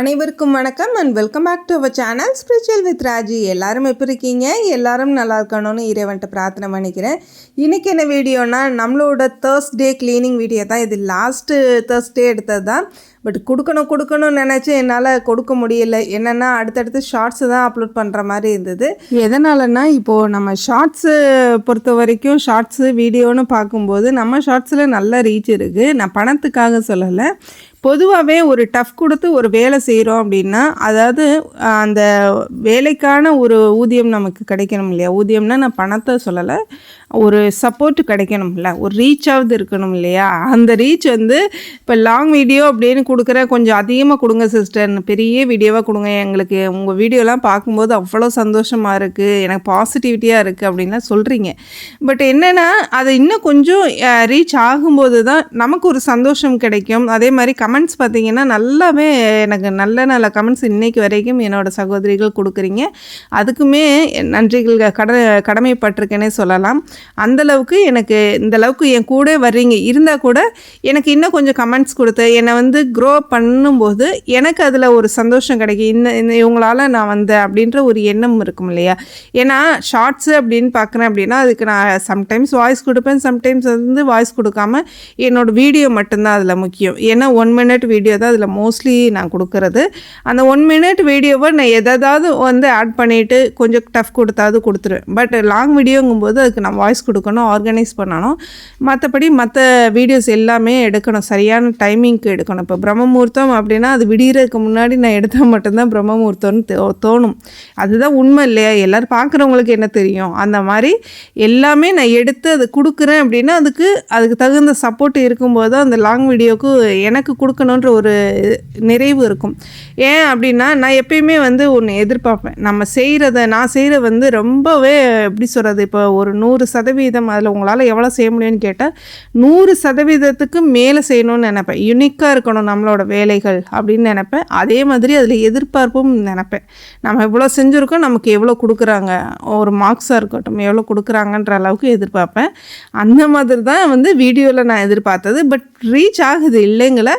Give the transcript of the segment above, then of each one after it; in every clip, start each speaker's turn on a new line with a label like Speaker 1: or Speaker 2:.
Speaker 1: அனைவருக்கும் வணக்கம் and welcome back to our channel spiritual with Raji எல்லாரும் எப்படி இருக்கீங்க? எல்லாரும் நல்லா இருக்கணும்னு இறைவன்ட்ட பிரார்த்தனை பண்ணிக்கிறேன். இன்றைக்கி என்ன வீடியோனா நம்மளோட தேர்ஸ்டே க்ளீனிங் வீடியோ தான். இது லாஸ்ட்டு தேர்ஸ்டே எடுத்தது தான். பட் கொடுக்கணும் கொடுக்கணும்னு நினச்சி என்னால் கொடுக்க முடியல. என்னென்னா அடுத்தடுத்து ஷார்ட்ஸு தான் அப்லோட் பண்ணுற மாதிரி இருந்தது. எதனாலன்னா இப்போது நம்ம ஷார்ட்ஸு பொறுத்த வரைக்கும் ஷார்ட்ஸு வீடியோன்னு பார்க்கும்போது நம்ம ஷார்ட்ஸில் நல்ல ரீச் இருக்குது நான் பணத்துக்காக சொல்லலை. பொதுவாகவே ஒரு டஃப் கொடுத்து ஒரு வேலை செய்கிறோம் அப்படின்னா அதாவது அந்த வேலைக்கான ஒரு ஊதியம் நமக்கு கிடைக்கணும் இல்லையா? ஊதியம்னா நான் பணத்தை சொல்லலை. ஒரு சப்போர்ட் கிடைக்கணும்ல. ஒரு ரீச்சாவது இருக்கணும் இல்லையா? அந்த ரீச் வந்து இப்போ லாங் வீடியோ அப்படின்னு கொடுக்குற கொஞ்சம் அதிகமாக கொடுங்க சிஸ்டர் பெரிய வீடியோவாக கொடுங்க. எங்களுக்கு உங்கள் வீடியோலாம் பார்க்கும்போது அவ்வளோ சந்தோஷமாக இருக்குது எனக்கு பாசிட்டிவிட்டியாக இருக்குது அப்படின்லாம் சொல்கிறீங்க பட் என்னென்னா அது இன்னும் கொஞ்சம் ரீச் ஆகும்போது தான் நமக்கு ஒரு சந்தோஷம் கிடைக்கும். அதே மாதிரி கமெண்ட்ஸ் பார்த்தீங்கன்னா நல்லாவே எனக்கு நல்ல நல்ல கமெண்ட்ஸ் இன்றைக்கு வரைக்கும் என்னோடய சகோதரிகள் கொடுக்குறீங்க. அதுக்குமே நன்றிகள் கட கடமைப்பட்டிருக்கேனே சொல்லலாம். அந்தளவுக்கு எனக்கு இந்தளவுக்கு என் கூட வர்றீங்க. இருந்தால் கூட எனக்கு இன்னும் கொஞ்சம் கமெண்ட்ஸ் கொடுத்து என்னை வந்து க்ரோ பண்ணும்போது எனக்கு அதில் ஒரு சந்தோஷம் கிடைக்கும். இன்னும் இவங்களால் இவங்களால நான் வந்தேன் அப்படின்ற ஒரு எண்ணம் இருக்கும் இல்லையா? ஏன்னா ஷார்ட்ஸு அப்படின்னு பார்க்குறேன் அப்படின்னா அதுக்கு நான் சம்டைம்ஸ் வாய்ஸ் கொடுப்பேன் சம்டைம்ஸ் வந்து வாய்ஸ் கொடுக்காம என்னோட வீடியோ மட்டும்தான் அதில் முக்கியம். ஏன்னா ஒன் மினிட் வீடியோ தான் அதில் மோஸ்ட்லி நான் கொடுக்குறது. அந்த ஒன் மினிட் வீடியோவை நான் எதாவது வந்து ஆட் பண்ணிவிட்டு கொஞ்சம் டஃப் கொடுத்தாவது கொடுத்துருவேன். பட் லாங் வீடியோங்கும்போது அதுக்கு நான் வாய்ஸ் வாய்ஸ் கொடுக்கணும் ஆர்கனைஸ் பண்ணணும். மற்றபடி மற்ற வீடியோஸ் எல்லாமே எடுக்கணும். சரியான டைமிங்க்கு எடுக்கணும். இப்போ பிரம்மமுகூர்த்தம் அப்படின்னா அது விடியறதுக்கு முன்னாடி நான் எடுத்தால் மட்டும்தான் பிரம்மமுகூர்த்தம்னு தோணும். அதுதான் உண்மை இல்லையா? எல்லோரும் பார்க்குறவங்களுக்கு என்ன தெரியும்? அந்த மாதிரி எல்லாமே நான் எடுத்து அது கொடுக்குறேன் அப்படின்னா அதுக்கு அதுக்கு தகுந்த சப்போர்ட் இருக்கும்போது தான் அந்த லாங் வீடியோவுக்கு எனக்கு கொடுக்கணுன்ற ஒரு நிறைவு இருக்கும். ஏன் அப்படின்னா நான் எப்பயுமே வந்து ஒன்று எதிர்பார்ப்பேன். நம்ம செய்கிறத நான் செய்கிற வந்து ரொம்பவே எப்படி சொல்கிறது இப்போ ஒரு நூறு ச சதவீதம் அதில் உங்களால் எவ்வளோ செய்ய முடியும்னு கேட்டால் நூறு சதவீதத்துக்கு மேலே செய்யணும்னு நினப்பேன். யுனிக்காக இருக்கணும் நம்மளோட வேலைகள் அப்படின்னு நினப்பேன். அதே மாதிரி அதில் எதிர்பார்ப்பும் நினப்பேன். நம்ம எவ்வளோ செஞ்சுருக்கோம் நமக்கு எவ்வளோ கொடுக்குறாங்க? ஒரு மார்க்ஸாக இருக்கட்டும் எவ்வளோ கொடுக்குறாங்கன்ற அளவுக்கு எதிர்பார்ப்பேன். அந்த மாதிரி தான் வந்து வீடியோவில் நான் எதிர்பார்த்தது. பட் ரீச் ஆகுது இல்லைங்கள.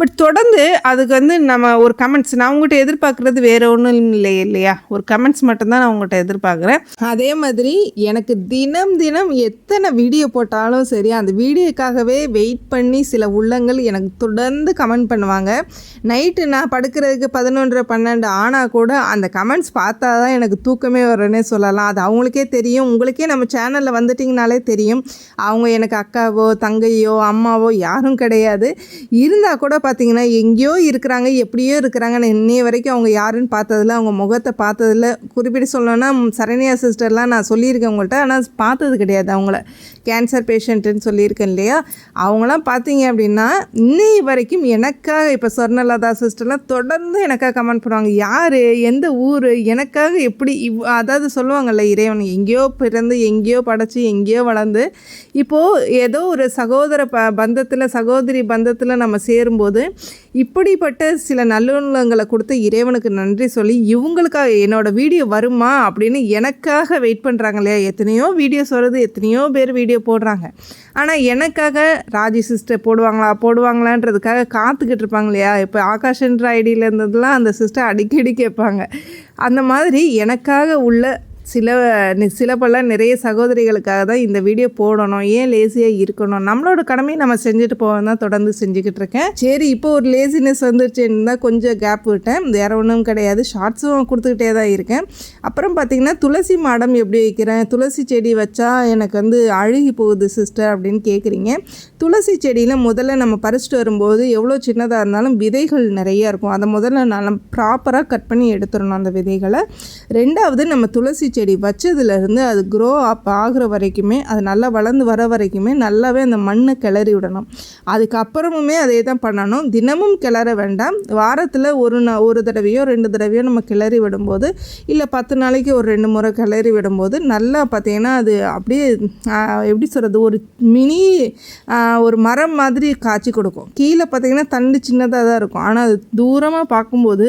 Speaker 1: பட் தொடர்ந்து அதுக்கு வந்து நம்ம ஒரு கமெண்ட்ஸ் நான் உங்கள்கிட்ட எதிர்பார்க்குறது வேறு ஒன்றும் இல்லை இல்லையா? ஒரு கமெண்ட்ஸ் மட்டும்தான் நான் உங்கள்கிட்ட எதிர்பார்க்குறேன். அதே மாதிரி எனக்கு தினம் தினம் எத்தனை வீடியோ போட்டாலும் சரி அந்த வீடியோக்காகவே வெயிட் பண்ணி சில உள்ளங்கள் எனக்கு தொடர்ந்து கமெண்ட் பண்ணுவாங்க. நைட்டு நான் படுக்கிறதுக்கு பதினொன்று பன்னெண்டு ஆனால் கூட அந்த கமெண்ட்ஸ் பார்த்தா தான் எனக்கு தூக்கமே வரும்னே சொல்லலாம். அது அவங்களுக்கே தெரியும். உங்களுக்கே நம்ம சேனலில் வந்துட்டிங்கனாலே தெரியும். அவங்க எனக்கு அக்காவோ தங்கையோ அம்மாவோ யாரும் கிடையாது. இருந்தால் கூட பார்த்திங்கன்னா எங்கேயோ இருக்கிறாங்க எப்படியோ இருக்கிறாங்கன்னு இன்னைய வரைக்கும் அவங்க யாருன்னு பார்த்ததில்ல. அவங்க முகத்தை பார்த்ததில்ல. குறிப்பிட்டு சொல்லணும்னா சரண்யா சிஸ்டர்லாம் நான் சொல்லியிருக்கேன் உங்கள்கிட்ட ஆனால் பார்த்தது கிடையாது. அவங்கள கேன்சர் பேஷண்ட்டுன்னு சொல்லியிருக்கேன் இல்லையா? அவங்களாம் பார்த்தீங்க அப்படின்னா இன்னை வரைக்கும் எனக்காக இப்போ சொர்ணலதா சிஸ்டர்லாம் தொடர்ந்து எனக்காக கமெண்ட் பண்ணுவாங்க. யார்? எந்த ஊர்? எனக்காக எப்படி இவ் அதாவது சொல்லுவாங்கல்ல இறைவன் எங்கேயோ பிறந்து எங்கேயோ படைச்சி எங்கேயோ வளர்ந்து இப்போது ஏதோ ஒரு சகோதர ப பந்தத்தில் சகோதரி பந்தத்தில் நம்ம சேரும்போது இப்படிப்பட்ட சில நல்லுணங்களை கொடுத்த இறைவனுக்கு நன்றி சொல்லி இவங்களுக்காக என்னோட வீடியோ வருமா அப்படின்னு எனக்காக வெயிட் பண்ணுறாங்க இல்லையா? எத்தனையோ வீடியோஸ் வருது எத்தனையோ பேர் வீடியோ போடுறாங்க. ஆனால் எனக்காக ராஜி சிஸ்டர் போடுவாங்களா போடுவாங்களான்றதுக்காக காத்துக்கிட்டு இருப்பாங்க இல்லையா? இப்போ ஆகாஷன்ற ஐடியில் இருந்ததுலாம் அந்த சிஸ்டர் அடிக்கடி கேட்பாங்க. அந்த மாதிரி எனக்காக உள்ள சில சில பல நிறைய சகோதரிகளுக்காக தான் இந்த வீடியோ போடணும். ஏன் லேசியாக இருக்கணும்? நம்மளோட கடமையை நம்ம செஞ்சுட்டு போவோம் தான் தொடர்ந்து செஞ்சுக்கிட்டு இருக்கேன். சரி இப்போ ஒரு லேசினஸ் வந்துருச்சுன்னு தான் கொஞ்சம் கேப் விட்டேன். வேறு ஒன்றும் கிடையாது. ஷார்ட்ஸும் கொடுத்துக்கிட்டே தான் இருக்கேன். அப்புறம் பார்த்தீங்கன்னா துளசி மாடம் எப்படி வைக்கிறேன்? துளசி செடி வச்சா எனக்கு வந்து அழுகி போகுது சிஸ்டர் அப்படின்னு கேட்குறீங்க துளசி செடியில் முதல்ல நம்ம பறிச்சுட்டு வரும்போது எவ்வளோ சின்னதாக இருந்தாலும் விதைகள் நிறையா இருக்கும். அதை முதல்ல நல்லா ப்ராப்பராக கட் பண்ணி எடுத்துடணும் அந்த விதைகளை. ரெண்டாவது நம்ம துளசி செடி வச்சதுலேருந்து அது க்ரோ அப் ஆகிற வரைக்குமே அது நல்லா வளர்ந்து வர வரைக்குமே நல்லாவே அந்த மண்ணை கிளறி விடணும். அதுக்கப்புறமுமே அதே தான் பண்ணணும். தினமும் கிளற வேண்டாம். வாரத்தில் ஒரு நா ஒரு தடவையோ ரெண்டு தடவையோ நம்ம கிளறி விடும்போது இல்லை பத்து நாளைக்கு ஒரு ரெண்டு முறை கிளறி விடும்போது நல்லா பார்த்தீங்கன்னா அது அப்படியே எப்படி சொல்கிறது ஒரு மினி ஒரு மரம் மாதிரி காய்ச்சி கொடுக்கும். கீழே பார்த்தீங்கன்னா தண்டு சின்னதாக தான் இருக்கும். ஆனால் அது தூரமாக பார்க்கும்போது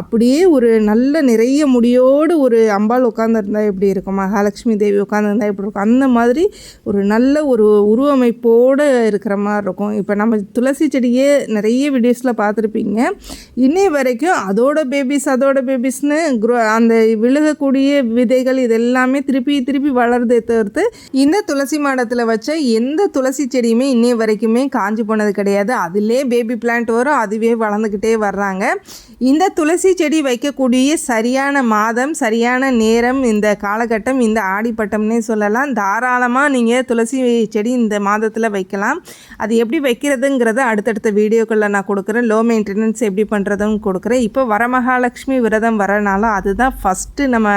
Speaker 1: அப்படியே ஒரு நல்ல நிறைய முடியோடு ஒரு அம்பாள் உட்காந்து உட்காந்துருந்தா எப்படி இருக்கும்? மகாலட்சுமி தேவி உட்காந்துருந்தா எப்படி இருக்கும்? அந்த மாதிரி ஒரு நல்ல ஒரு உருவமைப்போடு இருக்கிற மாதிரி இருக்கும். இப்போ நம்ம துளசி செடியே நிறைய வீடியோஸில் பார்த்துருப்பீங்க. இன்னை வரைக்கும் அதோட பேபிஸ் அதோட பேபிஸ்னு குரோ அந்த விழுகக்கூடிய விதைகள் இதெல்லாமே திருப்பி திருப்பி வளருதே தவிர்த்து இந்த துளசி மாடத்தில் வச்ச எந்த துளசி செடியுமே இன்னை வரைக்குமே காஞ்சி போனது கிடையாது. அதிலே பேபி பிளான்ட் வரும். அதுவே வளர்ந்துக்கிட்டே வர்றாங்க. இந்த துளசி செடி வைக்கக்கூடிய சரியான மாதம் சரியான நேரம் இந்த காலகட்டம் இந்த ஆடிப்பட்டம்னே சொல்லலாம். தாராளமாக நீங்கள் துளசி செடி இந்த மாதத்தில் வைக்கலாம். அது எப்படி வைக்கிறதுங்கிறத அடுத்தடுத்த வீடியோக்களில் நான் கொடுக்குறேன். லோ மெயின்டெனன்ஸ் எப்படி பண்ணுறதுன்னு கொடுக்குறேன். இப்போ வரமகாலட்சுமி விரதம் வரனால அதுதான் ஃபஸ்ட்டு நம்ம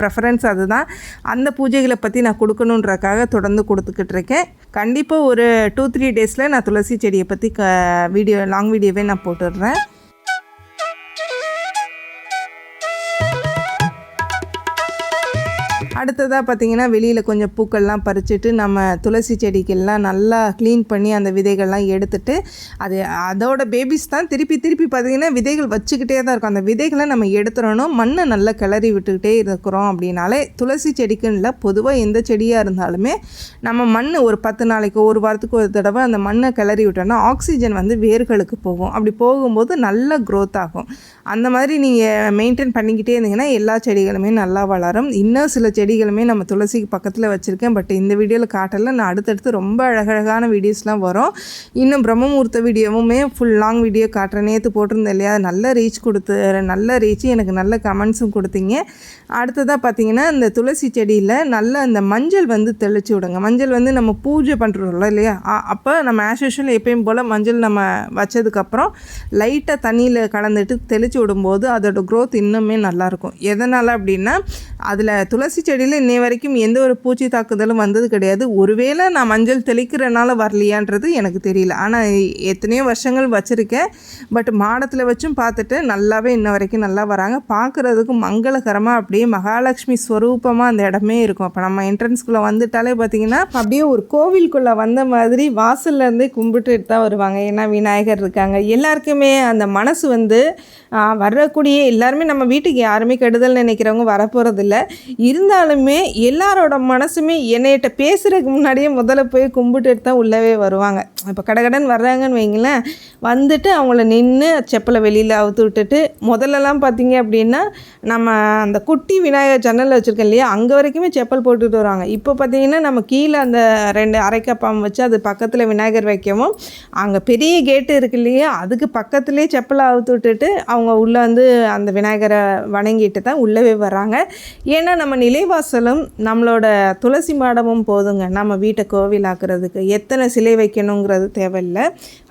Speaker 1: ப்ரெஃபரன்ஸ் அதுதான். அந்த பூஜைகளை பற்றி நான் கொடுக்கணுன்றக்காக தொடர்ந்து கொடுத்துக்கிட்டு இருக்கேன். கண்டிப்பாக ஒரு டூ த்ரீ டேஸில் நான் துளசி செடியை பற்றி க வீடியோ லாங் வீடியோவே நான் போட்டுடுறேன். அடுத்ததாக பார்த்தீங்கன்னா வெளியில் கொஞ்சம் பூக்கள்லாம் பறிச்சுட்டு நம்ம துளசி செடிக்கெல்லாம் நல்லா க்ளீன் பண்ணி அந்த விதைகள்லாம் எடுத்துட்டு அது அதோட பேபிஸ் தான் திருப்பி திருப்பி பார்த்தீங்கன்னா விதைகள் வச்சுக்கிட்டே தான் இருக்கும். அந்த விதைகளை நம்ம எடுத்துடணும் மண்ணை நல்லா கிளறி விட்டுக்கிட்டே இருக்கிறோம் அப்படின்னாலே துளசி செடிக்குன்னு இல்லை பொதுவாக எந்த செடியாக இருந்தாலுமே நம்ம மண் ஒரு பத்து நாளைக்கு ஒரு வாரத்துக்கு ஒரு தடவை அந்த மண்ணை கிளறி விட்டோம்னா ஆக்சிஜன் வந்து வேர்களுக்கு போகும். அப்படி போகும்போது நல்ல க்ரோத் ஆகும். அந்த மாதிரி நீங்கள் மெயின்டைன் பண்ணிக்கிட்டே இருந்தீங்கன்னா எல்லா செடிகளுமே நல்லா வளரும். இன்னும் சில செடி செடிகளுமே நம்ம துளசிக்கு பக்கத்தில் வச்சுருக்கேன். பட் இந்த வீடியோவில் காட்டலை. நான் அடுத்தடுத்து ரொம்ப அழகழகான வீடியோஸ்லாம் வரும். இன்னும் பிரம்மமூர்த்த வீடியோவுமே ஃபுல் லாங் வீடியோ காட்டுறேன். நேற்று போட்டிருந்தேன் இல்லையா? நல்ல ரீச் கொடுத்து நல்ல ரீச் எனக்கு நல்ல கமெண்ட்ஸும் கொடுத்தீங்க. அடுத்ததாக பார்த்தீங்கன்னா இந்த துளசி செடியில் நல்ல அந்த மஞ்சள் வந்து தெளித்து விடுங்க. மஞ்சள் வந்து நம்ம பூஜை பண்ணுறோம்ல இல்லையா? அப்போ நம்ம ஆஸ் யூஷுவல் எப்பயும் போல் மஞ்சள் நம்ம வச்சதுக்கப்புறம் லைட்டாக தண்ணியில் கலந்துட்டு தெளித்து விடும்போது அதோட க்ரோத் இன்னுமே நல்லாயிருக்கும் எதனால் அப்படின்னா அதில் துளசி செடி செடியில் இன்னை வரைக்கும் எந்த ஒரு பூச்சி தாக்குதலும் வந்தது கிடையாது. ஒருவேளை நான் மஞ்சள் தெளிக்கிறனால வரலையான்றது எனக்கு தெரியல. ஆனால் எத்தனையோ வருஷங்கள் வச்சுருக்கேன். பட் மாடத்தில் வச்சும் பார்த்துட்டு நல்லாவே இன்ன வரைக்கும் நல்லா வராங்க. பார்க்குறதுக்கு மங்களகரமாக அப்படியே மகாலட்சுமி ஸ்வரூபமாக அந்த இடமே இருக்கும். அப்போ நம்ம என்ட்ரன்ஸ்குள்ளே வந்துட்டாலே பார்த்தீங்கன்னா அப்படியே ஒரு கோவிலுக்குள்ளே வந்த மாதிரி வாசல்லேருந்தே கும்பிட்டுட்டு தான் வருவாங்க. ஏன்னா விநாயகர் இருக்காங்க. எல்லாருக்குமே அந்த மனசு வந்து வரக்கூடிய எல்லாருமே நம்ம வீட்டுக்கு யாருமே கெடுதல் நினைக்கிறவங்க வரப்போகிறதில்ல இருந்தாலும் எல்லாரோட மனசுமே என்னையிட்ட பேசுகிறதுக்கு முன்னாடியே முதல்ல போய் கும்பிட்டுட்டு தான் உள்ளவே வருவாங்க. இப்போ கடகடன் வர்றாங்கன்னு வைங்களேன் வந்துட்டு அவங்கள நின்று செப்பலை வெளியில் அவுத்து விட்டுட்டு முதல்லலாம் பார்த்தீங்க அப்படின்னா நம்ம அந்த குட்டி விநாயகர் ஜன்னல் வச்சுருக்கோம் இல்லையா அங்கே வரைக்குமே செப்பல் போட்டுட்டு வருவாங்க. இப்போ பார்த்தீங்கன்னா நம்ம கீழே அந்த ரெண்டு அரைக்கப்பாம் வச்சு அது பக்கத்தில் விநாயகர் வைக்கவும் அங்கே பெரிய கேட்டு இருக்கு இல்லையா அதுக்கு பக்கத்துலேயே செப்பலை அவுத்து விட்டுட்டு அவங்க உள்ளே வந்து அந்த விநாயகரை வணங்கிட்டு தான் உள்ளவே வராங்க ஏன்னா நம்ம நிலைவாசலும் நம்மளோட துளசி மாடமும் போதுங்க. நம்ம வீட்டை கோவிலாக்குறதுக்கு எத்தனை சிலை வைக்கணுங்கிறது தேவையில்லை.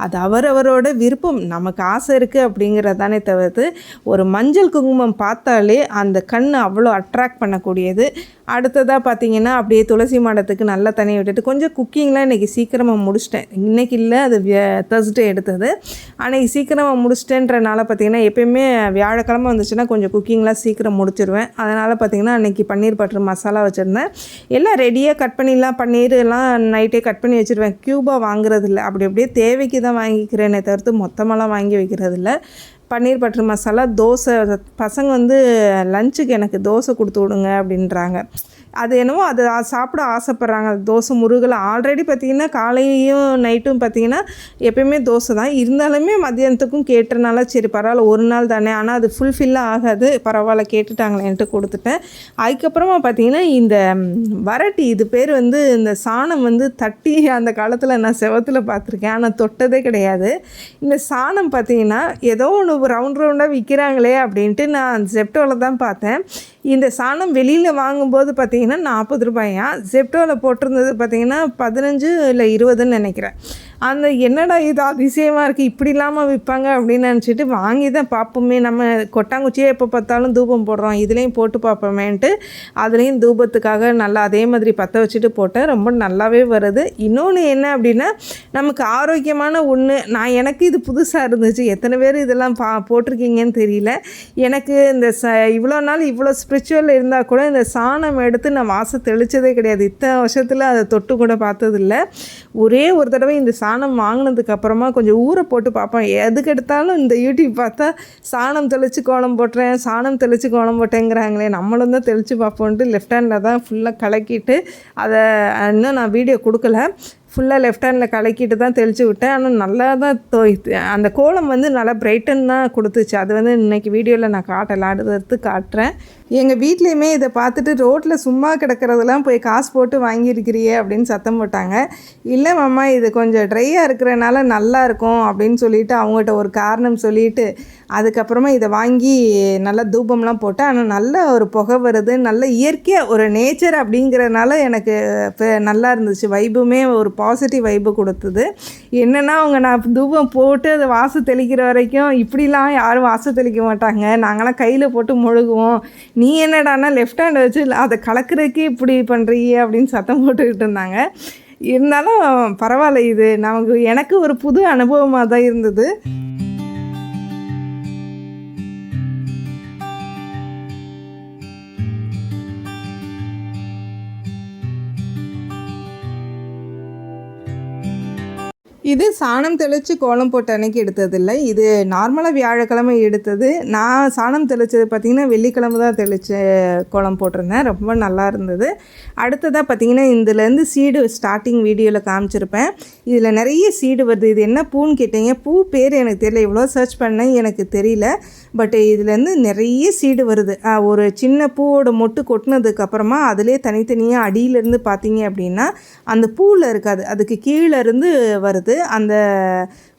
Speaker 1: அது அவரவரோட விருப்பம். நமக்கு ஆசை இருக்குது அப்படிங்கிறதானே தவிர்த்து ஒரு மஞ்சள் குங்குமம் பார்த்தாலே அந்த கண் அவ்வளோ அட்ராக்ட் பண்ணக்கூடியது. அடுத்ததாக பார்த்தீங்கன்னா அப்படியே துளசி மாடத்துக்கு நல்லா தண்ணி விட்டுட்டு கொஞ்சம் குக்கிங்லாம் இன்றைக்கி சீக்கிரமாக முடிச்சிட்டேன். இன்றைக்கி இல்லை அது தர்ஸ்டே எடுத்தது. அன்றைக்கி சீக்கிரமாக முடிச்சிட்டேன்றனால பார்த்திங்கன்னா எப்பயுமே வியாழக்கிழமை வந்துச்சுன்னா கொஞ்சம் குக்கிங்லாம் சீக்கிரம் முடிச்சிருவேன். அதனால் பார்த்திங்கன்னா அன்றைக்கி பன்னீர் பட்டர் மசாலா வச்சுருந்தேன். எல்லாம் ரெடியாக கட் பண்ணிடலாம் பன்னீர் எல்லாம் நைட்டே கட் பண்ணி வச்சுருவேன். க்யூபாக வாங்குறது இல்லை அப்படி அப்படியே தேவைக்கு தான் வாங்கிக்கிறேனே தவிர்த்து மொத்தமெல்லாம் வாங்கி வைக்கிறது இல்லை பன்னீர் பட்டர் மசாலா தோசை. பசங்க வந்து லஞ்சுக்கு எனக்கு தோசை கொடுத்து விடுங்க அப்படின்றாங்க. அது என்னவோ அது சாப்பிட ஆசைப்பட்றாங்க. தோசை முருகலை ஆல்ரெடி பார்த்திங்கன்னா காலையும் நைட்டும் பார்த்திங்கன்னா எப்பயுமே தோசை தான். இருந்தாலுமே மதியானத்துக்கும் கேட்டனால சரி பரவாயில்ல ஒரு நாள் தானே. ஆனால் அது ஃபுல்ஃபில்லாக ஆகாது. பரவாயில்ல கேட்டுட்டாங்களேன்ட்டு கொடுத்துட்டேன். அதுக்கப்புறமா பார்த்திங்கன்னா இந்த வரட்டி இது பேர் வந்து இந்த சாணம் வந்து தட்டி அந்த காலத்தில் நான் செவத்தில் பார்த்துருக்கேன். ஆனால் தொட்டதே கிடையாது. இந்த சாணம் பார்த்திங்கன்னா ஏதோ ஒன்று ரவுண்ட் ரவுண்டாக விற்கிறாங்களே அப்படின்ட்டு நான் ஜெப்டோவில் தான் பார்த்தேன். இந்த சாணம் வெளியில் வாங்கும்போது பார்த்திங்கன்னா நாற்பது ரூபாயா? ஜெப்டோவில் போட்டிருந்தது பார்த்திங்கன்னா பதினஞ்சு இல்லை இருபதுன்னு நினைக்கிறேன். அந்த என்னடா இது அதிசயமாக இருக்குது இப்படி இல்லாமல் விற்பாங்க அப்படின்னு நினச்சிட்டு வாங்கி தான் பார்ப்போமே நம்ம கொட்டாங்குச்சியே எப்போ பார்த்தாலும் தூபம் போடுறோம். இதுலேயும் போட்டு பார்ப்போமேன்ட்டு அதுலேயும் தூபத்துக்காக நல்லா அதே மாதிரி பற்ற வச்சுட்டு போட்டேன். ரொம்ப நல்லாவே வருது. இன்னொன்று என்ன அப்படின்னா நமக்கு ஆரோக்கியமான ஒன்று நான் எனக்கு இது புதுசாக இருந்துச்சு. எத்தனை பேர் இதெல்லாம் பா போட்டிருக்கீங்கன்னு தெரியல. எனக்கு இந்த ச இவ்வளோ நாள் இவ்வளோ ஸ்பிரிச்சுவல் இருந்தால் கூட இந்த சாணம் எடுத்து நான் வாசம் தெளித்ததே கிடையாது. இத்தனை வருஷத்தில் அதை தொட்டு கூட பார்த்ததில்ல. ஒரே ஒரு தடவை இந்த சா சாணம் வாங்கினதுக்கு அப்புறமா கொஞ்சம் ஊற போட்டு பார்ப்பேன். எதுக்கு எடுத்தாலும் இந்த யூடியூப் பார்த்தா சாணம் தெளித்து கோலம் போட்டுறேன் சாணம் தெளித்து கோலம் போட்டேங்கிறாங்களே நம்மளும் தான் தெளித்து பார்ப்போன்ட்டு லெஃப்ட் ஹேண்டில் தான் ஃபுல்லாக கலக்கிட்டு அதை இன்னும் நான் வீடியோ கொடுக்கல. ஃபுல்லாக லெஃப்ட் ஹேண்டில் கலக்கிட்டு தான் தெளித்து விட்டேன். ஆனால் நல்லா தான் தோய் அந்த கோலம் வந்து நல்லா பிரைட்டன் தான் கொடுத்துச்சு. அது வந்து இன்றைக்கி வீடியோவில் நான் காட்டலாம் அடுத்தடுத்து காட்டுறேன். எங்கள் வீட்லேயுமே இதை பார்த்துட்டு ரோட்டில் சும்மா கிடக்கிறதெல்லாம் போய் காசு போட்டு வாங்கியிருக்கிறியே அப்படின்னு சத்தம் போட்டாங்க. இல்லை மாமா இது கொஞ்சம் ட்ரையாக இருக்கிறனால நல்லா இருக்கும் அப்படின்னு சொல்லிட்டு அவங்ககிட்ட ஒரு காரணம் சொல்லிட்டு அதுக்கப்புறமா இதை வாங்கி நல்லா தூபம்லாம் போட்டேன். ஆனால் நல்ல ஒரு புகை வருது. நல்ல இயற்கையாக ஒரு நேச்சர் அப்படிங்கிறனால எனக்கு நல்லா இருந்துச்சு. வைபுமே ஒரு பாசிட்டிவ் வைப்பு கொடுத்தது. என்னென்னா அவங்க நான் தூபம் போட்டு அதை வாசு தெளிக்கிற வரைக்கும் இப்படிலாம் யாரும் வாசு தெளிக்க மாட்டாங்க. நாங்களாம் கையில் போட்டு முழுகுவோம். நீ என்னடானா லெஃப்ட் ஹேண்டை வச்சு அதை கலக்கிறதுக்கே இப்படி பண்ணுறீங்க அப்படின்னு சத்தம் போட்டுக்கிட்டு இருந்தாங்க. இருந்தாலும் பரவாயில்ல இது. நமக்கு எனக்கு ஒரு புது அனுபவமாக தான் இருந்தது. இது சாணம் தெளித்து கோலம் போட்ட அன்னைக்கு எடுத்ததில்லை. இது நார்மலாக வியாழக்கிழமை எடுத்தது. நான் சாணம் தெளித்தது பார்த்திங்கன்னா வெள்ளிக்கிழமை தான் தெளித்து கோலம் போட்டிருந்தேன். ரொம்ப நல்லா இருந்தது. அடுத்ததாக பார்த்திங்கன்னா இதுலேருந்து சீடு ஸ்டார்டிங் வீடியோவில் காமிச்சிருப்பேன். இதில் நிறைய சீடு வருது. இது என்ன பூன்னு கேட்டீங்க? பூ பேர் எனக்கு தெரியல. இவ்வளோ சர்ச் பண்ணேன். எனக்கு தெரியல. பட் இதுலேருந்து நிறைய சீடு வருது. ஒரு சின்ன பூவோட மொட்டு கொட்டினதுக்கப்புறமா அதிலே தனித்தனியாக அடியிலேருந்து பார்த்தீங்க அப்படின்னா அந்த பூவில் இருக்காது. அதுக்கு கீழே இருந்து வருது. அந்த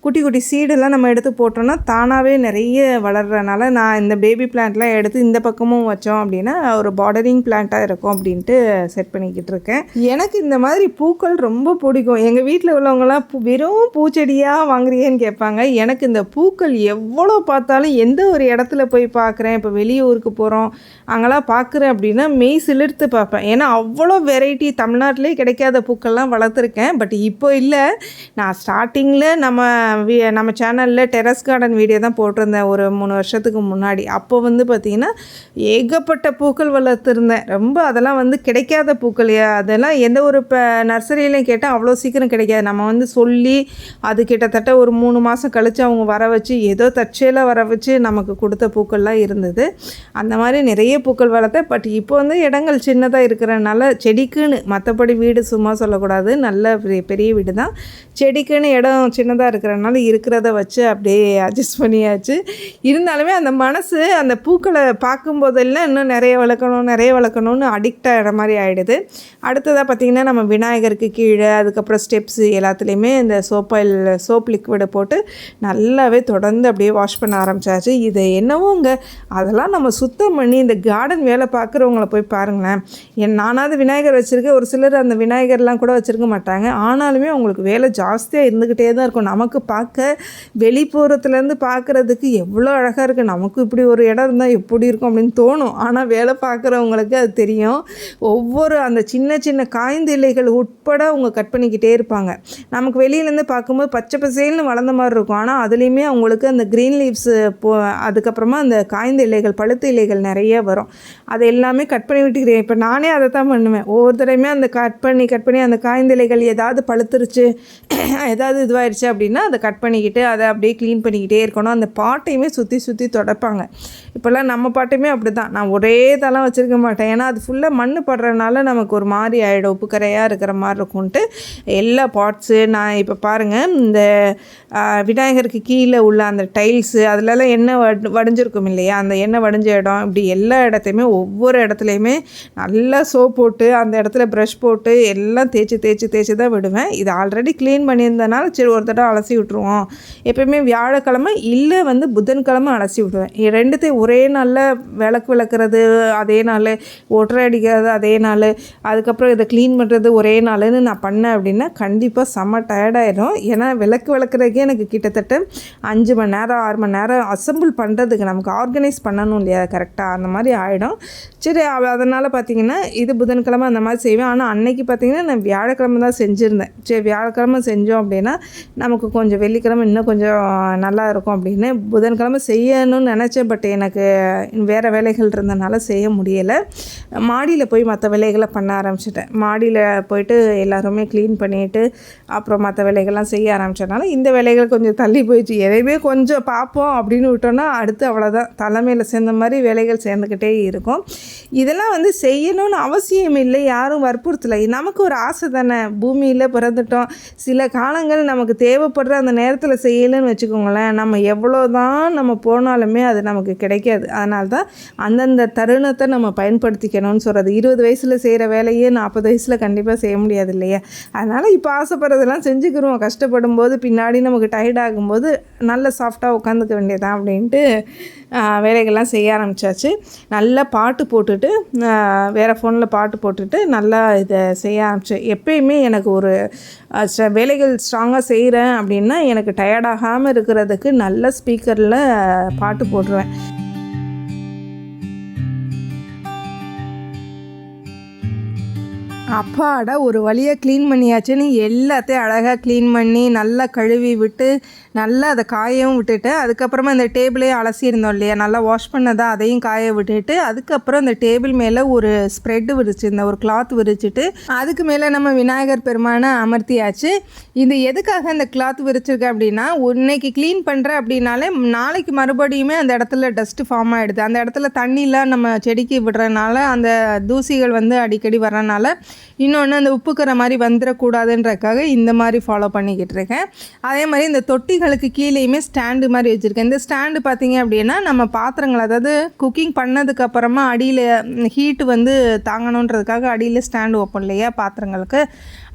Speaker 1: குட்டி குட்டி சீடெல்லாம் நம்ம எடுத்து போட்டோம்னா தானாகவே நிறைய வளர்றனால நான் இந்த பேபி பிளான்ட்லாம் எடுத்து இந்த பக்கமும் வச்சோம் அப்படின்னா ஒரு பார்டரிங் பிளான்ட்டாக இருக்கும் அப்படின்ட்டு செட் பண்ணிக்கிட்டு இருக்கேன். எனக்கு இந்த மாதிரி பூக்கள் ரொம்ப பிடிக்கும். எங்கள் வீட்டில் உள்ளவங்களாம் பூ வெறும் பூச்செடியாக வாங்குறியேன்னு கேட்பாங்க. எனக்கு இந்த பூக்கள் எவ்வளோ பார்த்தாலும் எந்த ஒரு இடத்துல போய் பார்க்குறேன். இப்போ வெளியூருக்கு போகிறோம் அங்கெல்லாம் பார்க்குறேன் அப்படின்னா மெய் சிலிர்த்து பார்ப்பேன். ஏன்னா அவ்வளோ வெரைட்டி தமிழ்நாட்டிலே கிடைக்காத பூக்கள்லாம் வளர்த்துருக்கேன். பட் இப்போ இல்லை. நான் ஸ்டார்டிங்கில் நம்ம நம்ம சேனலில் டெரஸ் கார்டன் வீடியோ தான் போட்டிருந்தேன் ஒரு மூணு வருஷத்துக்கு முன்னாடி. அப்போ வந்து பார்த்திங்கன்னா ஏகப்பட்ட பூக்கள் வளர்த்துருந்தேன். ரொம்ப அதெல்லாம் வந்து கிடைக்காத பூக்கள். அதெல்லாம் எந்த ஒரு இப்போ நர்சரியிலையும் கேட்டால் அவ்வளோ சீக்கிரம் கிடைக்காது. நம்ம வந்து சொல்லி அது கிட்டத்தட்ட ஒரு மூணு மாதம் கழித்து அவங்க வர வச்சு ஏதோ தற்செயலாக வர வச்சு நமக்கு கொடுத்த பூக்கள்லாம் இருந்தது. அந்த மாதிரி நிறைய பூக்கள் வளர்த்தேன். பட் இப்போ வந்து இடங்கள் சின்னதாக இருக்கிறனால செடிக்குன்னு மற்றபடி வீடு சும்மா சொல்லக்கூடாது. நல்ல பெரிய பெரிய வீடு தான் செடிக்குன்னு இடம் சின்னதாக இருக்கிறனால இருக்கிறத வச்சு அப்படியே அட்ஜஸ்ட் பண்ணியாச்சு. இருந்தாலுமே அந்த மனசு அந்த பூக்களை பார்க்கும்போதெல்லாம் இன்னும் நிறைய வளர்க்கணும் நிறைய வளர்க்கணும்னு அடிக்ட் ஆகிற மாதிரி ஆகிடுது அடுத்ததாக பார்த்திங்கன்னா நம்ம விநாயகருக்கு கீழே அதுக்கப்புறம் ஸ்டெப்ஸு எல்லாத்துலேயுமே இந்த சோப்பாயில் சோப் லிக்விடை போட்டு நல்லாவே தொடர்ந்து அப்படியே வாஷ் பண்ண ஆரம்பிச்சாச்சு. இது என்னவோங்க? அதெல்லாம் நம்ம சுத்தம் பண்ணி இந்த கார்டன் வேலை பார்க்குறவங்கள போய் பாருங்களேன். என் நானாவது விநாயகர் வச்சுருக்கேன் ஒரு சிலர் அந்த விநாயகர்லாம் கூட வச்சுருக்க மாட்டாங்க. ஆனாலுமே அவங்களுக்கு வேலை ஜாஸ்தியாக இருந்துக்கிட்டே தான் இருக்கும். நமக்கு பார்க்க வெளிப்புறத்துலேருந்து பார்க்குறதுக்கு எவ்வளோ அழகாக இருக்குது நமக்கு இப்படி ஒரு இடம் இருந்தால் எப்படி இருக்கும் அப்படின்னு தோணும். ஆனால் வேலை பார்க்குறவங்களுக்கு அது தெரியும். ஒவ்வொரு அந்த சின்ன சின்ன காய்ந்த இலைகள் உட்பட அவங்க கட் பண்ணிக்கிட்டே இருப்பாங்க. நமக்கு வெளியிலேருந்து பார்க்கும்போது பச்சை பசேல்னு வளர்ந்த மாதிரி இருக்கும். ஆனால் அதுலேயுமே அவங்களுக்கு அந்த க்ரீன் லீவ்ஸு போ அதுக்கப்புறமா அந்த காய்ந்த இலைகள் பழுத்த இலைகள் நிறைய வரும். அதை எல்லாமே கட் பண்ணி விட்டுக்கிறேன். இப்போ நானே அதை தான் பண்ணுவேன். ஒவ்வொரு தடவையுமே அந்த கட் பண்ணி கட் பண்ணி அந்த காய்ந்த இலைகள் ஏதாவது பழுத்துருச்சு ஏதாவது இதுவாயிடுச்சு அப்படின்னா அதை கட் பண்ணிக்கிட்டு அதை அப்படியே க்ளீன் பண்ணிக்கிட்டே இருக்கணும். அந்த பாட்டையுமே சுற்றி சுற்றி தொடப்பாங்க. இப்போல்லாம் நம்ம பாட்டையுமே அப்படி தான் நான் ஒரே இதெல்லாம் வச்சுருக்க மாட்டேன். ஏன்னா அது ஃபுல்லாக மண் படுறதுனால நமக்கு ஒரு மாதிரி ஆகிடும் உப்புக்கரையாக இருக்கிற மாதிரி இருக்கும்ன்ட்டு எல்லா பாட்ஸு நான் இப்போ பாருங்கள் இந்த விநாயகருக்கு கீழே உள்ள அந்த டைல்ஸு அதிலலாம் எண்ணெய் வடி வடிஞ்சிருக்கும் இல்லையா? அந்த எண்ணெய் வடிஞ்ச இடம் இப்படி எல்லா இடத்தையுமே ஒவ்வொரு இடத்துலையுமே நல்லா சோப் போட்டு அந்த இடத்துல ப்ரஷ் போட்டு எல்லாம் தேய்ச்சி தேய்ச்சி தேய்ச்சி தான் விடுவேன். இது ஆல்ரெடி க்ளீன் பண்ணியிருந்தனால சரி ஒரு தடவை அலசி விட்டு விட்டுருவோம். எப்பயுமே வியாழக்கிழமை இல்லை வந்து புதன்கிழமை அலசி விடுவேன் ரெண்டுத்தையும் ஒரே நாளில் விளக்கு விளக்குறது அதே நாள் ஒட்டரை அடிக்கிறது அதே நாள். அதுக்கப்புறம் இதை க்ளீன் பண்ணுறது ஒரே நாள்னு நான் பண்ணேன் அப்படின்னா கண்டிப்பாக செம்ம டயர்டாயிடும் ஏன்னா விளக்கு விளக்குறதுக்கே எனக்கு கிட்டத்தட்ட அஞ்சு மணி நேரம் ஆறு மணி நேரம் அசம்பிள் பண்ணுறதுக்கு நமக்கு ஆர்கனைஸ் பண்ணணும் இல்லையா? கரெக்டாக அந்த மாதிரி ஆகிடும் சரி அதனால் பார்த்தீங்கன்னா இது புதன்கிழமை அந்த மாதிரி செய்வேன். ஆனால் அன்னைக்கு பார்த்தீங்கன்னா நான் வியாழக்கிழமை தான் செஞ்சுருந்தேன். சரி வியாழக்கிழமை செஞ்சோம் அப்படின்னா நமக்கு கொஞ்சம் வெள்ளிக்கிழமை இன்னும் கொஞ்சம் நல்லா இருக்கும் அப்படின்னு புதன்கிழமை செய்யணும்னு நினச்சேன் பட் எனக்கு வேறு வேலைகள் இருந்தனால செய்ய முடியலை. மாடியில் போய் மற்ற வேலைகளை பண்ண ஆரம்பிச்சிட்டேன். மாடியில் போயிட்டு எல்லாருமே க்ளீன் பண்ணிவிட்டு அப்புறம் மற்ற வேலைகள்லாம் செய்ய ஆரம்பித்தனால இந்த வேலைகள் கொஞ்சம் தள்ளி போயிடுச்சு. எதையுமே கொஞ்சம் பார்ப்போம் அப்படின்னு விட்டோன்னா அடுத்து அவ்வளோதான் தலைமையில் சேர்ந்த மாதிரி வேலைகள் சேர்ந்துக்கிட்டே இருக்கும். இதெல்லாம் வந்து செய்யணும்னு அவசியம் இல்லை யாரும் வற்புறுத்தலை. நமக்கு ஒரு ஆசை தானே. பூமியில் பிறந்துட்டோம். சில காலங்கள் நமக்கு தேவைப்படுற அந்த நேரத்தில் செய்யலைன்னு வச்சுக்கோங்களேன் நம்ம எவ்வளோ தான் நம்ம போனாலுமே அது நமக்கு கிடைக்காது. அதனால தான் அந்தந்த தருணத்தை நம்ம பயன்படுத்திக்கணும்னு சொல்கிறது இருபது வயசில் செய்கிற வேலையே நாற்பது வயசில் கண்டிப்பாக செய்ய முடியாது இல்லையா? அதனால் இப்போ ஆசைப்படுறதெல்லாம் செஞ்சுக்கிறோம் கஷ்டப்படும் போது பின்னாடி நமக்கு டயர்ட் ஆகும்போது நல்ல சாஃப்டாக உட்காந்துக்க வேண்டியதான் அப்படின்ட்டு வேலைகள்லாம் செய்ய ஆரம்பித்தாச்சு நல்லா பாட்டு போட்டுட்டு வேறு ஃபோனில் பாட்டு போட்டுட்டு நல்லா இதை செய்ய ஆரம்பித்தேன் எப்பயுமே எனக்கு ஒரு வேலைகள் ஸ்ட்ராங்காக செய்கிறேன் அப்படின்னா எனக்கு டயர்டாகாமல் இருக்கிறதுக்கு நல்ல ஸ்பீக்கரில் பாட்டு போட்டுருவேன். அப்பாட ஒரு வழியாக க்ளீன் பண்ணியாச்சுன்னு எல்லாத்தையும் அழகாக க்ளீன் பண்ணி நல்லா கழுவி விட்டு நல்லா அதை காயவும் விட்டுட்டு அதுக்கப்புறமா இந்த டேபிளையும் அலசியிருந்தோம் இல்லையா? நல்லா வாஷ் பண்ணதா அதையும் காய விட்டுட்டு அதுக்கப்புறம் இந்த டேபிள் மேலே ஒரு ஸ்ப்ரெட்டு விரிச்சிருந்தேன் ஒரு கிளாத் விரிச்சிட்டு அதுக்கு மேலே நம்ம விநாயகர் பெருமானை அமர்த்தியாச்சு. இது எதுக்காக அந்த கிளாத் விரிச்சிருக்கேன் அப்படின்னா இன்னைக்கு க்ளீன் பண்ணுறேன் அப்படின்னாலே நாளைக்கு மறுபடியுமே அந்த இடத்துல டஸ்ட்டு ஃபார்ம் ஆகிடுது அந்த இடத்துல தண்ணிலாம் நம்ம செடிக்கு விடுறதுனால அந்த தூசிகள் வந்து அடிக்கடி வர்றதுனால இன்னொன்று அந்த உப்புக்கிற மாதிரி வந்துடக்கூடாதுன்றக்காக இந்த மாதிரி ஃபாலோ பண்ணிக்கிட்டு இருக்கேன். அதே மாதிரி இந்த தொட்டிகளுக்கு கீழேயுமே ஸ்டாண்டு மாதிரி வச்சுருக்கேன். இந்த ஸ்டாண்டு பார்த்திங்க அப்படின்னா நம்ம பாத்திரங்கள் அதாவது குக்கிங் பண்ணதுக்கப்புறமா அடியில் ஹீட்டு வந்து தாங்கணுன்றதுக்காக அடியில் ஸ்டாண்டு வைப்போம் இல்லையா பாத்திரங்களுக்கு.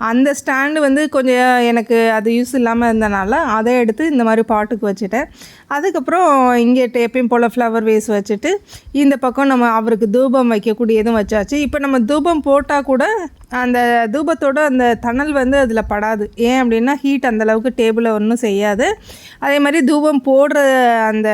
Speaker 1: அந்த ஸ்டாண்டு வந்து கொஞ்சம் எனக்கு அது யூஸ் இல்லாமல் இருந்தனால அதை எடுத்து இந்த மாதிரி பாட்டுக்கு வச்சுட்டேன். அதுக்கப்புறம் இங்கே எப்பயும் போல் ஃப்ளவர் வேஸ் வச்சுட்டு இந்த பக்கம் நம்ம அவருக்கு தூபம் வைக்கக்கூடியதும் வச்சாச்சு. இப்போ நம்ம தூபம் போட்டால் கூட அந்த தூபத்தோட அந்த தணல் வந்து அதில் படாது. ஏன் அப்படின்னா ஹீட் அந்தளவுக்கு டேபிளை ஒன்றும் செய்யாது. அதே மாதிரி தூபம் போடுற அந்த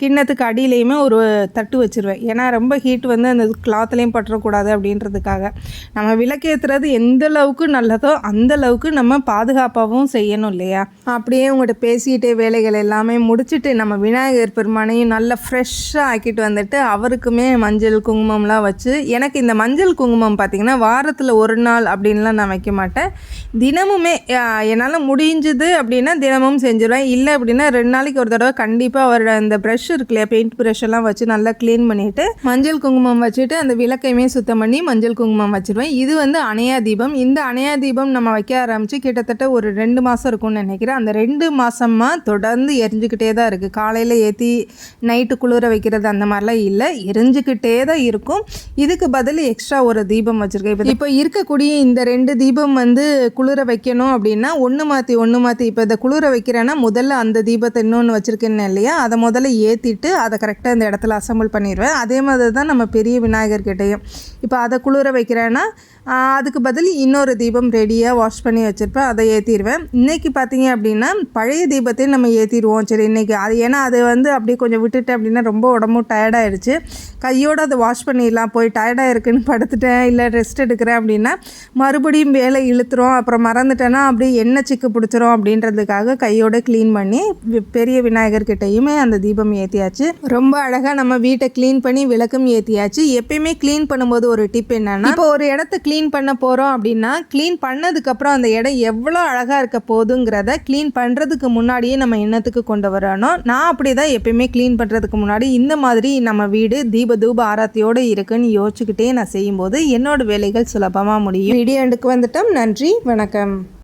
Speaker 1: கிண்ணத்துக்கு அடியிலையுமே ஒரு தட்டு வச்சுருவேன். ஏன்னா ரொம்ப ஹீட் வந்து அந்த கிளாத்லேயும் பற்றக்கூடாது அப்படின்றதுக்காக. நம்ம விளக்கேற்றுறது எந்த அளவுக்கு நல்லதோ அந்த அளவுக்கு நம்ம பாதுகாப்பாகவும் செய்யணும் இல்லையா? அப்படியே உங்கள்கிட்ட பேசிக்கிட்டே வேலைகள் எல்லாமே முடிச்சுட்டு நம்ம விநாயகர் பெருமானையும் நல்லா ஃப்ரெஷ்ஷாக ஆக்கிட்டு வந்துட்டு அவருக்குமே மஞ்சள் குங்குமம்லாம் வச்சு எனக்கு இந்த மஞ்சள் குங்குமம் பார்த்திங்கன்னா வாரத்தில் ஒரு நாள் அப்படின்லாம் நான் வைக்க மாட்டேன். தினமுமே என்னால் முடிஞ்சுது அப்படின்னா தினமும் செஞ்சுருவேன். இல்லை அப்படின்னா ரெண்டு நாளைக்கு ஒரு தடவை கண்டிப்பாக அவரோட அந்த ப்ரஷ் இருக்கு இல்லையா பெயிண்ட் ப்ரஷ் எல்லாம் வச்சு நல்லா க்ளீன் பண்ணிவிட்டு மஞ்சள் குங்குமம் வச்சுட்டு அந்த விளக்கையுமே சுத்தம் பண்ணி மஞ்சள் குங்குமம் வச்சுருவேன். இது வந்து அணையா தீபம். இந்த அணையா தீபம் நம்ம வைக்க ஆரம்பித்து கிட்டத்தட்ட ஒரு ரெண்டு மாதம் இருக்கும்னு நினைக்கிறேன். அந்த ரெண்டு மாதமாக தொடர்ந்து எரிஞ்சுக்கிட்டே தான் இருக்குது காலையில் ஏற்றி நைட்டு குளிர வைக்கிறது அந்த மாதிரிலாம் இல்லை. எரிஞ்சுக்கிட்டே தான் இருக்கும். இதுக்கு பதில் எக்ஸ்ட்ரா ஒரு தீபம் வச்சுருக்கேன். இப்போ இப்போ இருக்கக்கூடிய இந்த ரெண்டு தீபம் வந்து குளிர வைக்கணும் அப்படின்னா ஒன்று மாற்றி ஒன்று மாற்றி இப்போ இதை குளிர வைக்கிறேன்னா முதல்ல அந்த தீபத்தை இன்னொன்று வச்சுருக்கேன்னு இல்லையா? அதை முதல்ல ஏற்றிட்டு அதை கரெக்டாக இந்த இடத்துல அசம்பிள் பண்ணிடுவேன். அதே மாதிரி தான் நம்ம பெரிய விநாயகர்கிட்டையும். இப்போ அதை குளிர வைக்கிறேன்னா அதுக்கு பதில் இன்னொரு தீபம் ரெடியாக வாஷ் பண்ணி வச்சுருப்பேன். அதை ஏற்றிடுவேன் இன்றைக்கி பார்த்தீங்க அப்படின்னா பழைய தீபத்தையும் நம்ம ஏற்றிடுவோம் சரி இன்றைக்கி அது ஏன்னா அது வந்து அப்படியே கொஞ்சம் விட்டுட்டேன் அப்படின்னா ரொம்ப உடம்பும் டயர்டாகிடுச்சு கையோடு அதை வாஷ் பண்ணிடலாம். போய் டயர்டாக இருக்குன்னு படுத்துட்டேன். இல்லை ரெஸ்ட் எடுக்கிறேன் அப்படின்னா மறுபடியும் வேலை இழுத்துரும். அப்புறம் மறந்துட்டேன்னா அப்படியே எண்ணெய் சிக்கு பிடிச்சிரும் அப்படின்றதுக்காக கையோடு க்ளீன் பண்ணி பெரிய விநாயகர்கிட்டையுமே அந்த தீபம் ஏற்றியாச்சு ரொம்ப அழகாக நம்ம வீட்டை க்ளீன் பண்ணி விளக்கம் ஏற்றியாச்சு எப்பயுமே க்ளீன் பண்ணும்போது ஒரு டிப் என்னென்னா இப்போ ஒரு இடத்த க்ளீன் பண்ண போகிறோம் அப்படின்னா க்ளீன் பண்ணதுக்கப்புறம் அந்த இடம் எவ்வளோ அழகாக இருக்க போதுங்கிறத க்ளீன் பண்ணுறதுக்கு முன்னாடியே நம்ம எண்ணத்துக்கு கொண்டு வரணும். நான் அப்படி தான் எப்பயுமே க்ளீன் பண்ணுறதுக்கு முன்னாடி இந்த மாதிரி நம்ம வீடு தீப தூப ஆராத்தியோடு இருக்குன்னு யோசிச்சுக்கிட்டே நான் செய்யும்போது என்னோடய வேலைகள் சுலபமாக முடியும். வீடியோ வந்துட்டோம். நன்றி. வணக்கம்.